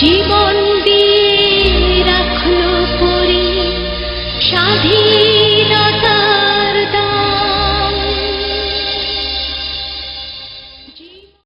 জীবন দিয়ে